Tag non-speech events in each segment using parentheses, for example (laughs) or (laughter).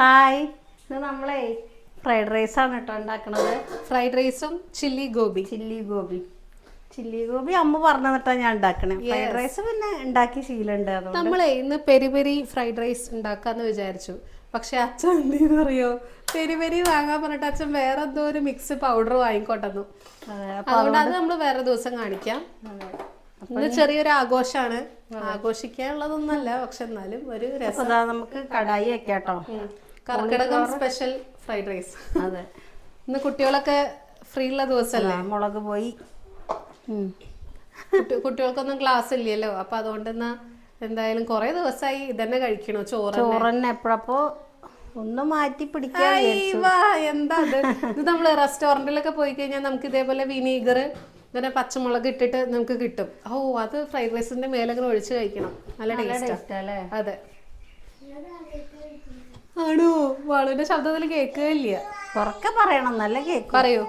Hi. ഇത് നമ്മളെ fried rice ആണ് കേട്ടോ ഉണ്ടാക്കണത്. ഫ്രൈഡ് റൈസും chilli gobi. Chilli gobi. Chilli gobi അമ്മ പറഞ്ഞു തന്നിട്ടാ ഞാൻ ഉണ്ടാക്കണേ. ഫ്രൈഡ് റൈസ് പിന്നെ ഉണ്ടാക്കി ശീലമുണ്ട് അതുകൊണ്ട്. നമ്മളെ ഇന്ന് പെരി പെരി ഫ്രൈഡ് റൈസ് ഉണ്ടാക്കാന്ന് വിചാരിച്ചു. പക്ഷെ അച്ഛൻ എന്തെന്ന് അറിയോ? പെരി പെരി വാങ്ങാൻ പറഞ്ഞിട്ട് അച്ഛൻ വേറെ എന്തോ ഒരു മിക്സ് പൗഡർ വാങ്ങിക്കോട്ടെന്നു അതുകൊണ്ടാണ് അതുകൊണ്ട് അത് നമ്മൾ വേറെ ദിവസം കാണിക്കാം. ഇന്ന് ചെറിയൊരു ആഘോഷാണ്. ആഘോഷിക്കാനുള്ളതൊന്നല്ല പക്ഷെ എന്നാലും ഒരു രസം. നമുക്ക് കടായി വെക്കാട്ടോ. കർക്കിടകം സ്പെഷ്യൽ ഫ്രൈഡ് റൈസ്. അതെ. ഇന്ന് കുട്ടികളൊക്കെ ഫ്രീ ഉള്ള ദിവസമല്ലേ മുളക് പോയി. കുട്ടികൾക്കൊന്നും ക്ലാസ് ഇല്ലല്ലോ. അപ്പൊ അതുകൊണ്ട് എന്നാ എന്തായാലും കുറെ ദിവസമായി ഇതന്നെ കഴിക്കണോ ചോറ് ചോറന്നെ. എപ്പോഴപ്പോ ഒന്ന് മാറ്റി പിടിക്കാൻ എന്താ ഇത് ഇത് നമ്മൾ റെസ്റ്റോറന്റിലൊക്കെ പോയി കഴിഞ്ഞാൽ നമുക്ക് ഇതേപോലെ വിനീഗർ ഇങ്ങനെ പച്ചമുളക് ഇട്ടിട്ട് നമുക്ക് കിട്ടും. ഓ അത് ഫ്രൈഡ് റൈസിന്റെ മേലെ ഇങ്ങനെ ഒഴിച്ച് കഴിക്കണം. നല്ല ടേസ്റ്റ്. അതെ. ആണോ വാളുവിന്റെ ശബ്ദത്തിൽ കേൾക്കുകയില്ല. ഉറക്കെ പറയണം നല്ല കേക്ക്. പറയൂ.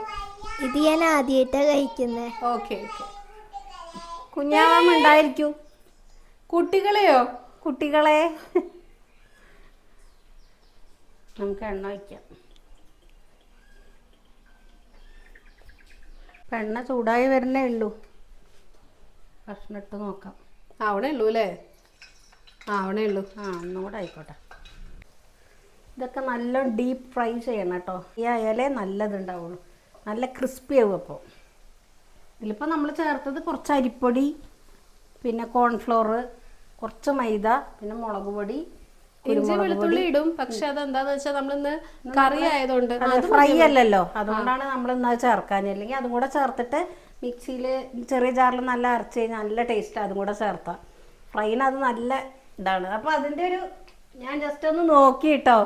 ഇത് ഞാൻ ആദ്യമായിട്ടാ കഴിക്കുന്നത് ഓക്കെ ഓക്കെ. കുഞ്ഞാവാൻ ഉണ്ടായിരിക്കൂ. കുട്ടികളെയോ? കുട്ടികളെ. നമുക്ക് എണ്ണ വയ്ക്കാം എണ്ണ ചൂടായി വരുന്നേ ഉള്ളൂ. ഭക്ഷണം ഇട്ട് നോക്കാം. ആവണേ ഉള്ളൂ അല്ലേ? ആവണേ ഉള്ളൂ. ആ ഒന്നുകൂടെ ആയിക്കോട്ടെ. ഇതൊക്കെ നല്ല ഡീപ്പ് ഫ്രൈ ചെയ്യണം കേട്ടോ. ഈ അയലേ നല്ലതുണ്ടാവുള്ളൂ. നല്ല ക്രിസ്പി ആവും അപ്പോൾ ഇതിലിപ്പോൾ നമ്മൾ ചേർത്തത് കുറച്ച് അരിപ്പൊടി പിന്നെ കോൺഫ്ലോർ കുറച്ച് മൈദ പിന്നെ മുളക് പൊടി ഇഞ്ചി വെളുത്തുള്ളി ഇടും. പക്ഷെ അതെന്താന്ന് വെച്ചാൽ നമ്മളിന്ന് കറി ആയതുകൊണ്ട് ഫ്രൈ അല്ലല്ലോ. അതുകൊണ്ടാണ് നമ്മൾ ഇന്നത് ചേർക്കാൻ അല്ലെങ്കിൽ അതും കൂടെ ചേർത്തിട്ട് മിക്സിയിൽ ചെറിയ ജാറിൽ നല്ല അരച്ച് കഴിഞ്ഞാൽ നല്ല ടേസ്റ്റ് അതും കൂടെ ചേർത്താം. ഫ്രൈന് അത് നല്ല ഇതാണ്. അപ്പോൾ അതിന്റെ ഒരു ഞാൻ ജസ്റ്റ് ഒന്ന് നോക്കി കേട്ടോ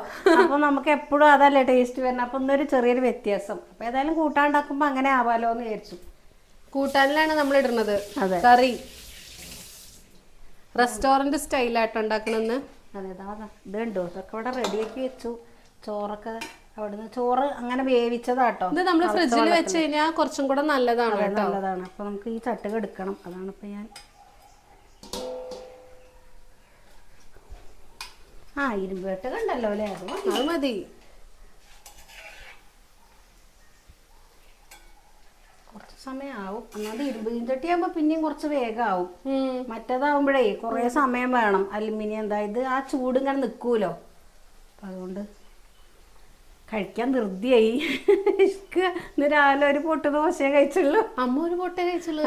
അപ്പോൾ നമുക്ക് എപ്പോഴും അതല്ലേ ടേസ്റ്റ് വരണം അപ്പൊ ഇന്നൊരു ചെറിയൊരു വ്യത്യാസം. അപ്പൊ ഏതായാലും കൂട്ടാണ്ടാക്കുമ്പോ അങ്ങനെ ആവാലോ എന്ന് വിചാരിച്ചു. കൂട്ടാനിലാണ് നമ്മൾ ഇടുന്നത്. അതെ. കറി. റെസ്റ്റോറന്റ് സ്റ്റൈലായിട്ട് ഉണ്ടാക്കണമെന്ന് അതെ ഇതാ അതാ. ഇതുണ്ടോ ഇതൊക്കെ ഇവിടെ റെഡിയാക്കി വെച്ചു. ചോറൊക്കെ അവിടുന്ന് ചോറ് അങ്ങനെ വേവിച്ചതാട്ടോ. ഇത് നമ്മൾ ഫ്രിഡ്ജിൽ വെച്ച് കഴിഞ്ഞാൽ കുറച്ചും കൂടെ നല്ലതാണ് നല്ലതാണ്. അപ്പൊ നമുക്ക് ഈ ചട്ടുക എടുക്കണം. അതാണ് ഇപ്പൊ ഞാൻ ആ ഇരുമ്പ് ചട്ടുക ഉണ്ടല്ലോ അല്ലേ? അത് മതി. അത് മതി. കുറച്ച് സമയമാവും ഒന്നാമത് ഇരുമ്പ് ചട്ടി ആകുമ്പോ പിന്നെയും കുറച്ച് വേഗം ആവും ഉം. മറ്റേതാവുമ്പോഴേ കുറേ സമയം വേണം. അലുമിനിയം എന്താ ഇത് ആ ചൂട് ഇങ്ങനെ നിൽക്കൂലോ അപ്പം അതുകൊണ്ട് കഴിക്കാൻ ധൃതിയായി. ഇന്ന് രാവിലെ ഒരു പൊട്ട് ദോശയെ കഴിച്ചുള്ളൂ. അമ്മ ഒരു പൊട്ടേ കഴിച്ചുള്ളൂ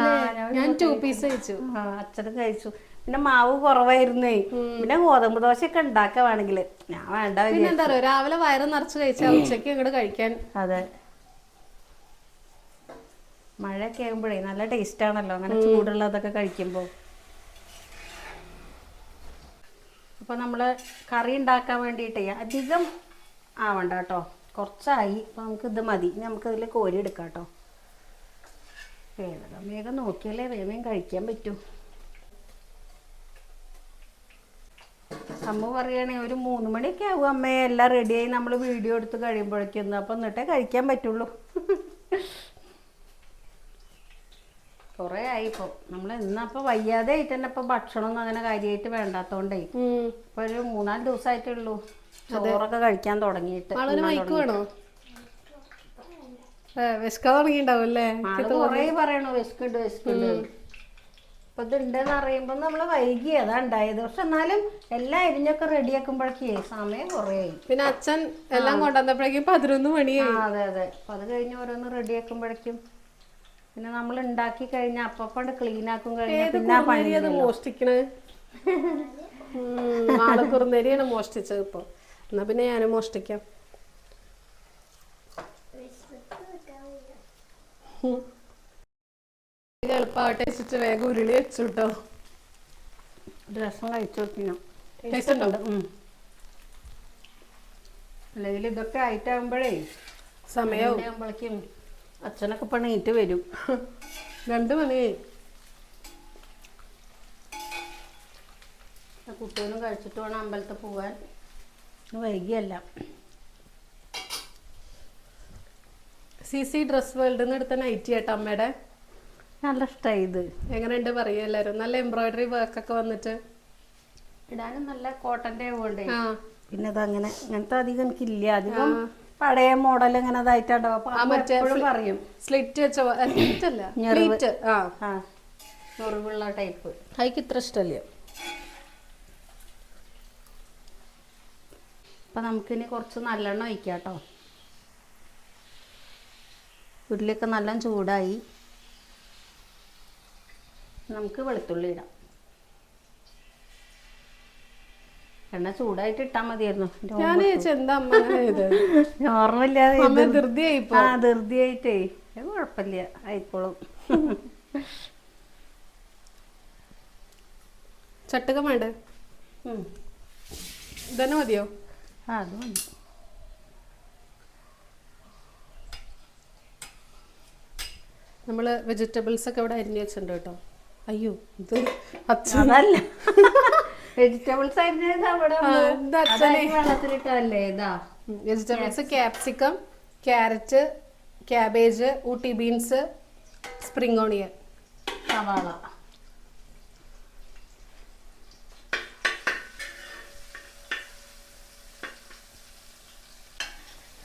ഞാൻ ടു പീസ് കഴിച്ചു. അച്ഛനും കഴിച്ചു. പിന്നെ മാവ് കുറവായിരുന്നേ. പിന്നെ ഗോതമ്പ് ദോശയൊക്കെ ഉണ്ടാക്കുക വേണമെങ്കിൽ ഞാൻ വേണ്ട പിന്നെന്താ പറയുക രാവിലെ വയറ് നിറച്ച് കഴിച്ചാൽ ഉച്ചയ്ക്ക് ഇങ്ങോട്ട് കഴിക്കാൻ. അതെ. മഴയൊക്കെ ആകുമ്പോഴേ നല്ല ടേസ്റ്റ് ആണല്ലോ അങ്ങനെ ചൂടുള്ളതൊക്കെ കഴിക്കുമ്പോൾ അപ്പോൾ നമ്മൾ കറി ഉണ്ടാക്കാൻ വേണ്ടിയിട്ട് അധികം ആവണ്ട കേട്ടോ കുറച്ചായി അപ്പോൾ നമുക്ക് ഇത് മതി. നമുക്ക് ഇതിൽ കോരി എടുക്കാം കേട്ടോ വേഗം വേഗം നോക്കിയാലേ വേഗം കഴിക്കാൻ പറ്റൂ. അമ്മ പറയുകയാണെങ്കിൽ ഒരു മൂന്ന് മണിയൊക്കെ ആവും അമ്മയെ എല്ലാം റെഡിയായി നമ്മൾ വീഡിയോ എടുത്ത് കഴിയുമ്പോഴേക്കൊന്ന് അപ്പം എന്നിട്ടേ കഴിക്കാൻ പറ്റുള്ളൂ. കുറേ ആയി നമ്മൾ ഇന്നപ്പോൾ വയ്യാതെ ആയിട്ട് തന്നെ ഇപ്പോൾ ഭക്ഷണമൊന്നും അങ്ങനെ കാര്യമായിട്ട് വേണ്ടാത്തോണ്ടേ. ഇപ്പൊ ഒരു മൂന്നാൽ ദിവസമായിട്ടേ ഉള്ളൂ. ചോറൊക്കെ കഴിക്കാൻ തുടങ്ങിയിട്ട്. വിശക്കാൻ തുടങ്ങിണ്ടാവും അല്ലേ? കുറേ പറയണു വിശക്കുണ്ട് വിശക്കുണ്ട്. അപ്പൊ ഇത് ഉണ്ടെന്ന് അറിയുമ്പോ നമ്മൾ വൈകി അതാ ഉണ്ടായത്. പക്ഷെ എന്നാലും എല്ലാം അരിഞ്ഞൊക്കെ റെഡിയാക്കുമ്പോഴേക്കേ സമയം കുറേ പിന്നെ അച്ഛൻ എല്ലാം കൊണ്ടുവന്നപ്പോഴേക്കും പതിനൊന്ന് മണി മണിയായി അതെ അതെ. അപ്പൊ അത് കഴിഞ്ഞ് ഓരോന്ന് റെഡിയാക്കുമ്പോഴേക്കും പിന്നെ നമ്മൾ ഉണ്ടാക്കി കഴിഞ്ഞാൽ അപ്പപ്പണ്ട് ക്ലീൻ ആക്കും കഴിഞ്ഞാൽ പിന്നെ പണി മോഷ്ടിക്കണേ? മോഷ്ടിച്ചത് ഇപ്പൊ. എന്നാ പിന്നെ ഞാനും മോഷ്ടിക്കാം. എളുപ്പമാവട്ടെ വെച്ചിട്ട് വേഗം ഉരുളി വെച്ചു കേട്ടോ ഒരു രസം കഴിച്ചു നോക്കിനു. ടേസ്റ്റ് ഉണ്ടോ? അല്ലെങ്കിൽ ഇതൊക്കെ ആയിട്ടാകുമ്പോഴേ സമയം ആകുമ്പോഴേക്കും അച്ഛനൊക്കെ പണിയിട്ട് വരും. രണ്ട് മണി കുട്ടികളും കഴിച്ചിട്ട് വേണം അമ്പലത്തിൽ പോകാൻ വൈകിയല്ല. സി സി ഡ്രസ് വേൾഡിൽ നിന്ന് എടുത്ത നൈറ്റി ആട്ടോ അമ്മയുടെ. നല്ല ഇഷ്ടമായി ഇത്. എങ്ങനെയുണ്ട് പറയും എല്ലാവരും നല്ല എംബ്രോയിഡറി വർക്ക് ഒക്കെ വന്നിട്ട്? ഇടാനും നല്ല കോട്ടന്റെ പോകണ്ടേ ആ. പിന്നെ അതങ്ങനെ അങ്ങനത്തെ അധികം എനിക്കില്ല. അധികം പഴയ മോഡൽ ഇങ്ങനെ എപ്പോഴും പറയും. സ്ലിറ്റ് വെച്ച സ്ലിറ്റ് അല്ല ഞെറിവ്. ആ. ആ. ടൈപ്പ് അതിക്ക് ഇത്ര ഇഷ്ടമല്ല അപ്പം നമുക്കിനി കുറച്ച് നല്ലെണ്ണ ഒഴിക്കാം കേട്ടോ ഉരുളിയൊക്കെ നല്ല ചൂടായി. നമുക്ക് വെളുത്തുള്ളി ഇടാം. എണ്ണ ചൂടായിട്ട് ഇട്ടാ മതിയായിരുന്നു. ഞാൻ എന്താ അമ്മ അങ്ങനെ (laughs) ചെയ്തത്. ഓർമ്മയില്ലാതെ ആ ധൃതിയായിട്ടേ. കുഴപ്പമില്ല. ആയിക്കോളും. (laughs) ചട്ടകം വേണ്ടേ. ഇതന്നെ മതിയോ? ആ അത് മതി. നമ്മൾ വെജിറ്റബിൾസ് ഒക്കെ ഇവിടെ അരിഞ്ഞു വെച്ചിട്ടുണ്ട് കേട്ടോ. അയ്യോ ഇത് അച്ഛനല്ല വെജിറ്റബിൾസ്. വെള്ളത്തിലിട്ടല്ലേ ഇതാ vegetables capsicum carrot cabbage Ooty beans spring onion സവാള.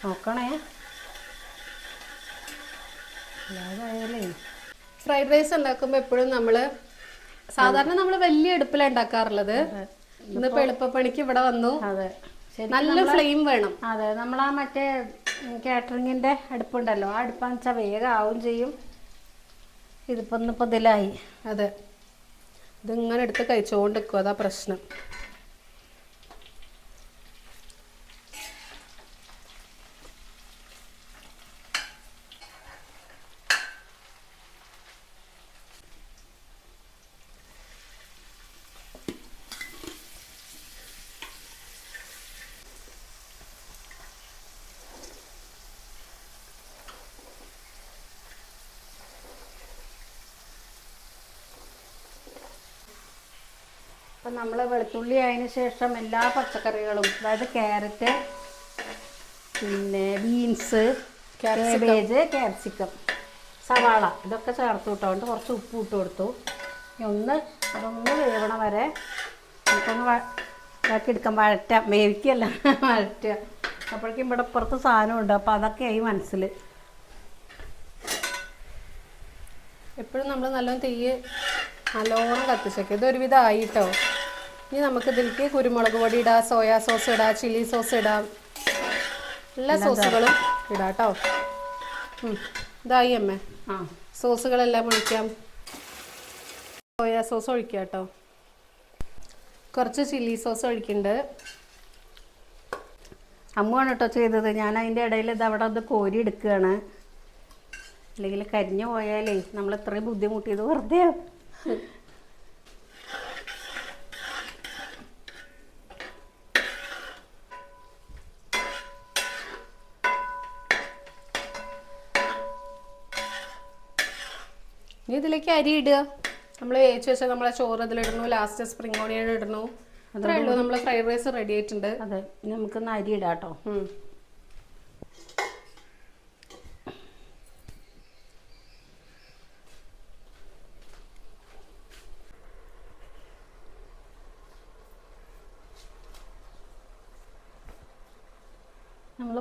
നോക്കണേ. അല്ലാതായാലേ ഫ്രൈഡ് റൈസ് ഉണ്ടാക്കുമ്പോൾ എപ്പോഴും നമ്മൾ സാധാരണ നമ്മൾ വലിയ അടുപ്പിലാണ് ഉണ്ടാക്കാറുള്ളത്. ഇന്നിപ്പോ എളുപ്പപ്പണിക്ക് ഇവിടെ വന്നു. നല്ല ഫ്ലെയിം വേണം. അതെ നമ്മളാ മറ്റേ കാറ്ററിങ്ങിന്റെ അടുപ്പുണ്ടല്ലോ ആ അടുപ്പാന്ന് വെച്ചാൽ വേഗം ആവും ചെയ്യും. ഇതിപ്പോ ഇന്നിപ്പോ ഇതിലായി. അതെ. ഇതിങ്ങനെ എടുത്ത് കഴിച്ചുകൊണ്ട് നിൽക്കും അതാ പ്രശ്നം. അപ്പം നമ്മൾ വെളുത്തുള്ളി ആയതിന് ശേഷം എല്ലാ പച്ചക്കറികളും അതായത് ക്യാരറ്റ് പിന്നെ ബീൻസ് കാബേജ് ക്യാപ്സിക്കം സവാള ഇതൊക്കെ ചേർത്ത് വിട്ടോണ്ട് കുറച്ച് ഉപ്പ് ഇട്ട് കൊടുത്തു. ഇനി ഒന്ന് അതൊന്ന് വേവണ വരെ നമുക്കൊന്ന് ഇതാക്കി എടുക്കാം. വഴറ്റാം വേവിക്കല്ല (laughs) വഴറ്റുക അപ്പോഴേക്കും ഇവിടെ പുറത്ത് സാധനമുണ്ട്. അപ്പോൾ അതൊക്കെയായി മനസ്സിൽ എപ്പോഴും നമ്മൾ നല്ലോണം തീയ് നല്ലോണം കത്തിച്ചേക്കുക ഇതൊരുവിധമായി കേട്ടോ ആയിട്ടോ ഇനി നമുക്ക് ഇതിലേക്ക് കുരുമുളക് പൊടി ഇടാം സോയാ സോസ് ഇടാം ചില്ലി സോസ് ഇടാം. എല്ലാ സോസുകളും ഇടാം. കേട്ടോ ഇതായി അമ്മേ. ആ. സോസുകളെല്ലാം ഒഴിക്കാം. സോയാ സോസ് ഒഴിക്കാം കേട്ടോ കുറച്ച് ചില്ലി സോസ് ഒഴിക്കുന്നുണ്ട്. അമ്മുവാണ് കേട്ടോ ചെയ്തത്. ഞാൻ അതിന്റെ ഇടയിൽ ഇത് അവിടെ ഒന്ന് കോരി എടുക്കുകയാണ്. അല്ലെങ്കിൽ കരിഞ്ഞു പോയാലേ നമ്മൾ ഇത്രയും ബുദ്ധിമുട്ടിയത് വെറുതെ (laughs) ഇനി ഇതിലേക്ക് അരി ഇടുക. നമ്മൾ വേവിച്ച് വെച്ചാൽ നമ്മളെ ചോറ് ഇതിലിടുന്നു ലാസ്റ്റ് സ്പ്രിംഗ് ഓണിയൻ ഇടുന്നു. അത്രേ ഉള്ളൂ. നമ്മൾ ഫ്രൈഡ് റൈസ് റെഡി ആയിട്ടുണ്ട്. അതെ. നമുക്കൊന്ന് അരി ഇടാം കേട്ടോ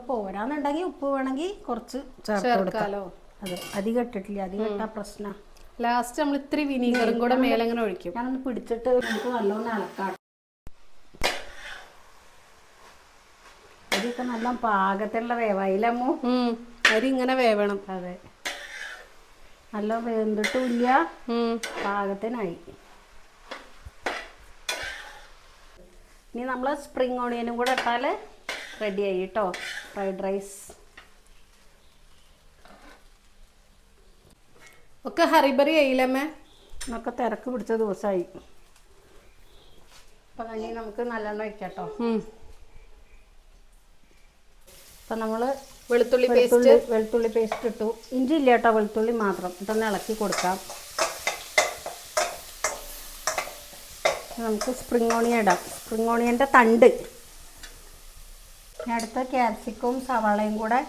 പോരാന്നുണ്ടെങ്കിൽ ഉപ്പ് വേണമെങ്കിൽ കുറച്ച് ചേർത്ത് കൊടുക്കാം. ചേർക്കാലോ അതെ അധികം ഇട്ടിട്ടില്ല അധികം പ്രശ്നമാണ് ലാസ്റ്റ് നമ്മൾ ഇത്തിരി വിനീഗറും കൂടെ മേലങ്ങനെ ഒഴിക്കും. ഞാനൊന്ന് പിടിച്ചിട്ട് നമുക്ക് നല്ലോണം ഇളക്കാം അരിയൊക്കെ നല്ല പാകത്തിലുള്ള വേവായില്ലമ്മോ ഉം. അരി ഇങ്ങനെ വേവണം. അതെ. നല്ല വെന്തിട്ടുമില്ല ഉം. പാകത്തിനായി. ഇനി നമ്മൾ സ്പ്രിംഗ് ഓണിയനും കൂടെ ഇട്ടാൽ റെഡിയായി കേട്ടോ. Fried rice. ഒക്കെ ഹറിബറി ആയില്ലമ്മേ എന്നൊക്കെ തിരക്ക് പിടിച്ച ദിവസമായി അപ്പം കഞ്ഞി നമുക്ക് നല്ലെണ്ണം വയ്ക്കാം കേട്ടോ. അപ്പം നമ്മൾ വെളുത്തുള്ളി പേസ്റ്റ്. വെളുത്തുള്ളി വെളുത്തുള്ളി പേസ്റ്റ് ഇട്ടു. ഇഞ്ചി ഇല്ല കേട്ടോ വെളുത്തുള്ളി മാത്രം. ഇതൊന്ന് ഇളക്കി കൊടുക്കാം. നമുക്ക് സ്പ്രിങ് ഓണിയൻ ഇടാം. സ്പ്രിങ് ഓണിയന്റെ തണ്ട്. അടുത്ത ക്യാപ്സിക്കും സവാളയും കൂടെ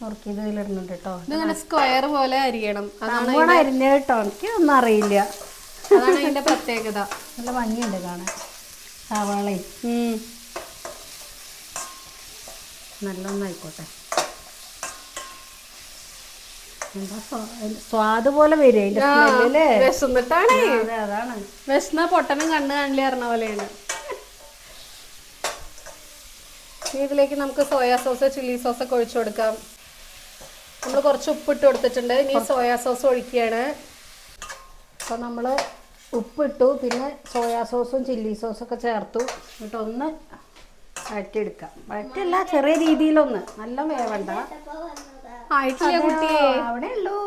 നുറുക്കിയത് ഇതിലിടുന്നുണ്ട് കേട്ടോ ഇതിങ്ങനെ സ്ക്വയർ പോലെ അരിയണം. അതാണ് അരിഞ്ഞ കേട്ടോ. എനിക്ക് ഒന്നും അറിയില്ല. അതാണ് അതിന്റെ പ്രത്യേകത. നല്ല ഭംഗിയുണ്ട് കാണാൻ. സവാളയും. നല്ലൊന്നായിക്കോട്ടെ. സ്വാദ് പോലെ വരും അതിന്റെ അല്ലേ വിശന്നിട്ടാണേ. അതാണ്. വിശന്ന പൊട്ടനും കണ്ണ് കാണില്ല പറഞ്ഞ പോലെയാണ്. ഇനി ഇതിലേക്ക് നമുക്ക് സോയാ സോസ് ചില്ലി സോസ് ഒക്കെ ഒഴിച്ചു കൊടുക്കാം. നമ്മൾ കുറച്ച് ഉപ്പിട്ട് കൊടുത്തിട്ടുണ്ട്. ഇനി സോയാ സോസ് ഒഴിക്കുകയാണ്. അപ്പോൾ നമ്മൾ ഉപ്പിട്ടു. പിന്നെ സോയാ സോസും ചില്ലി സോസും ഒക്കെ ചേർത്തു. എന്നിട്ട് ഒന്ന് വഴറ്റിയെടുക്കാം. വഴറ്റല്ല ചെറിയ രീതിയിലൊന്ന്. നല്ല വേവണ്ട. ആയിട്ടില്ല കുട്ടിയെ. അവിടെ ഉള്ളൂ.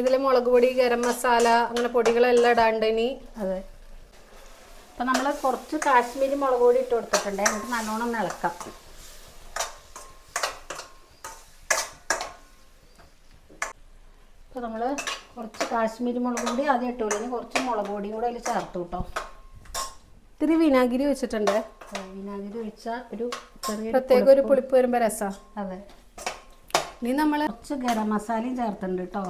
ഇതിൽ മുളക് പൊടി ഗരം മസാല അങ്ങനെ പൊടികളെല്ലാം ഇടാണ്ട് ഇനി അതെ. അപ്പം നമ്മൾ കുറച്ച് കാശ്മീരി മുളക് പൊടി ഇട്ട് കൊടുത്തിട്ടുണ്ട്. എന്നിട്ട് നല്ലോണം ഇളക്കാം. അപ്പോൾ നമ്മൾ കുറച്ച് കാശ്മീരി മുളക് പൊടി ആദ്യം ഇട്ടു ഇനി കുറച്ച് മുളക് പൊടിയും കൂടെ അതിൽ ചേർത്ത് കേട്ടോ. ഇത്തിരി വിനാഗിരി വെച്ചിട്ടുണ്ട് വിനാഗിരി വെച്ച ഒരു ചെറിയ പ്രത്യേക ഒരു പുളിപ്പ്. വരുമ്പോൾ രസമാണ് അതെ. ഇനി നമ്മൾ കുറച്ച് ഗരം മസാലയും ചേർത്തിട്ടുണ്ട് കേട്ടോ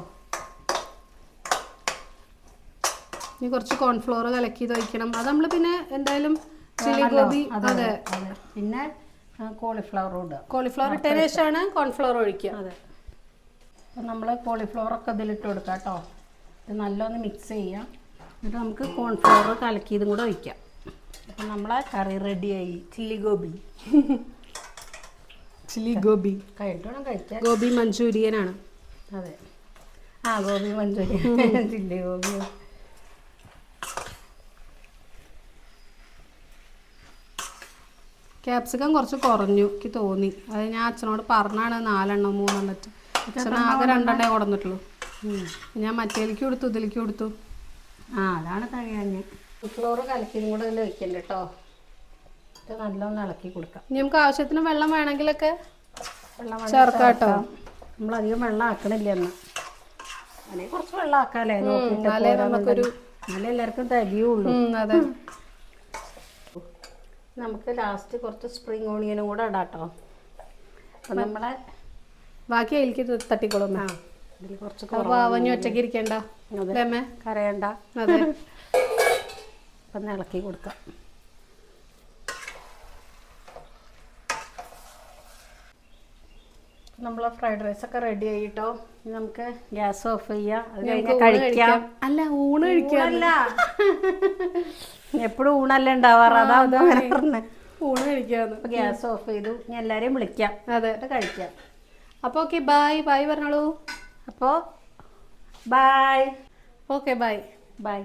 ഇനി കുറച്ച് കോൺഫ്ലോർ കലക്കി ഇത് ഒഴിക്കണം അത് നമ്മൾ പിന്നെ എന്തായാലും ചില്ലി ഗോബി അതെ പിന്നെ കോളിഫ്ലവർ ഇടുക. കോളിഫ്ലവർ ഇട്ടതിന് ശേഷമാണ് കോൺഫ്ലവർ ഒഴിക്കുക. അതെ. അപ്പം നമ്മൾ കോളിഫ്ലവർ ഒക്കെ ഇതിലിട്ട് കൊടുക്കാം കേട്ടോ ഇത് നല്ലൊന്ന് മിക്സ് ചെയ്യാം. എന്നിട്ട് നമുക്ക് കോൺഫ്ലവർ കലക്കിയതും കൂടെ ഒഴിക്കാം. അപ്പം നമ്മളെ കറി റെഡിയായി ചില്ലി ഗോബി ചില്ലി ഗോബി കഴിക്കണം കഴിക്കാം ഗോബി മഞ്ചൂരിയനാണ് അതെ. ആ gobi Manchurian chilli gobi capsicum കുറച്ച് കുറഞ്ഞു എനിക്ക് തോന്നി. അത് ഞാൻ അച്ഛനോട് പറഞ്ഞാണ് നാലെണ്ണം മൂന്നെണ്ണം ഇട്ട്. അച്ഛൻ ആകെ രണ്ടെണ്ണേ കൊടുന്നിട്ടുള്ളൂ ഞാൻ മറ്റേലേക്ക് കൊടുത്തു ഇതിലേക്ക് കൊടുത്തു. ആ അതാണ് തഴയാഞ്ഞ്. ഫ്ലോറ് കലക്കിയും കൂടെ ഇതിൽ വെക്കണ്ട കേട്ടോ ഇത് നല്ലോണം ഇളക്കി കൊടുക്കാം. ഇനി നമുക്ക് ആവശ്യത്തിന് വെള്ളം വേണമെങ്കിലൊക്കെ ചേർക്കാം കേട്ടോ. നമ്മളധികം വെള്ളം ആക്കണില്ല എന്ന് അങ്ങനെ കുറച്ച് വെള്ളം ആക്കാല്ലേ? നോക്കിയിട്ട് നമുക്കൊരു നല്ല എല്ലാവർക്കും തികയുള്ളൂ അതെ. നമുക്ക് ലാസ്റ്റ് കുറച്ച് സ്പ്രിംഗ് ഓണിയനും കൂടെ ഇടാം കേട്ടോ അപ്പം നമ്മളെ ബാക്കി അതിലേക്ക് തട്ടിക്കോളും ആ ഇതിൽ കുറച്ച് അപ്പൊ അവഞ്ഞു ഒറ്റയ്ക്ക് ഇരിക്കണ്ട. അല്ലേ കരയണ്ട. അതെ. അപ്പം ഇളക്കി കൊടുക്കാം. നമ്മളെ ഫ്രൈഡ് റൈസ് ഒക്കെ റെഡി ആയിട്ടോ നമുക്ക് ഗ്യാസ് ഓഫ് ചെയ്യാം. കഴിക്കാം. അല്ല ഊണ് കഴിക്കാം. (laughs) എപ്പോഴും ഊണല്ലേ ഉണ്ടാവാറ്? അതാ അങ്ങനെ പറഞ്ഞേ. ഊണ് കഴിക്കാന്ന്. ഗ്യാസ് ഓഫ് ചെയ്തു. ഞാൻ എല്ലാരെയും വിളിക്കാം. അതെ. കഴിക്കാം. അപ്പൊ ഓക്കെ ബായ് ബൈ പറഞ്ഞോളൂ. അപ്പോൾ ബായ് ഓക്കെ ബൈ. ബായ്